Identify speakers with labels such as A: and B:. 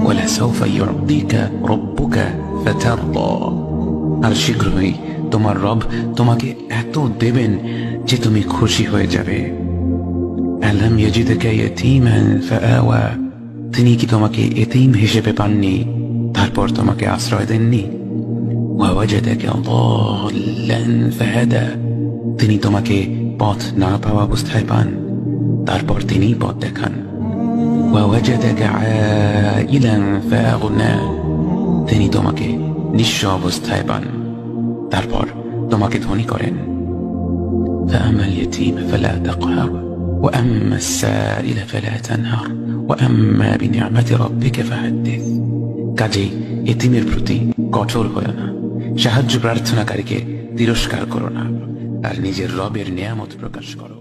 A: ولسوف يعطيك ربك فترضى আর শীঘ্রই তোমার রব তোমাকে এত দেবেন যে তুমি খুশি হয়ে যাবে আলাম ইয়াজিদকা ইয়াতীমান ফাআওয়া তিনি কি তোমাকে এতিম হিসেবে পাননি তারপর তোমাকে আশ্রয় দেননি ওয়াওয়াজাদাকা দাল্লান ফাহাদা তিনি তোমাকে পথ না পাওয়া অবস্থায় পান তারপর তিনিই পথ দেখান ওয়াওয়াজাদাকা আইলান ফাআগনা তিনি তোমাকে নিঃস্ব অবস্থায় পান তারপর তোমাকে ধনী করেন فأما اليتيم فلا تقهر وأما السائل فلا تنهر وأما بنعمة ربك فحدث কাজেই এতিমের প্রতি কঠোর হয় না সাহায্য প্রার্থনাকারীকে তিরস্কার করো না আর নিজের রবের নিয়ামত প্রকাশ করো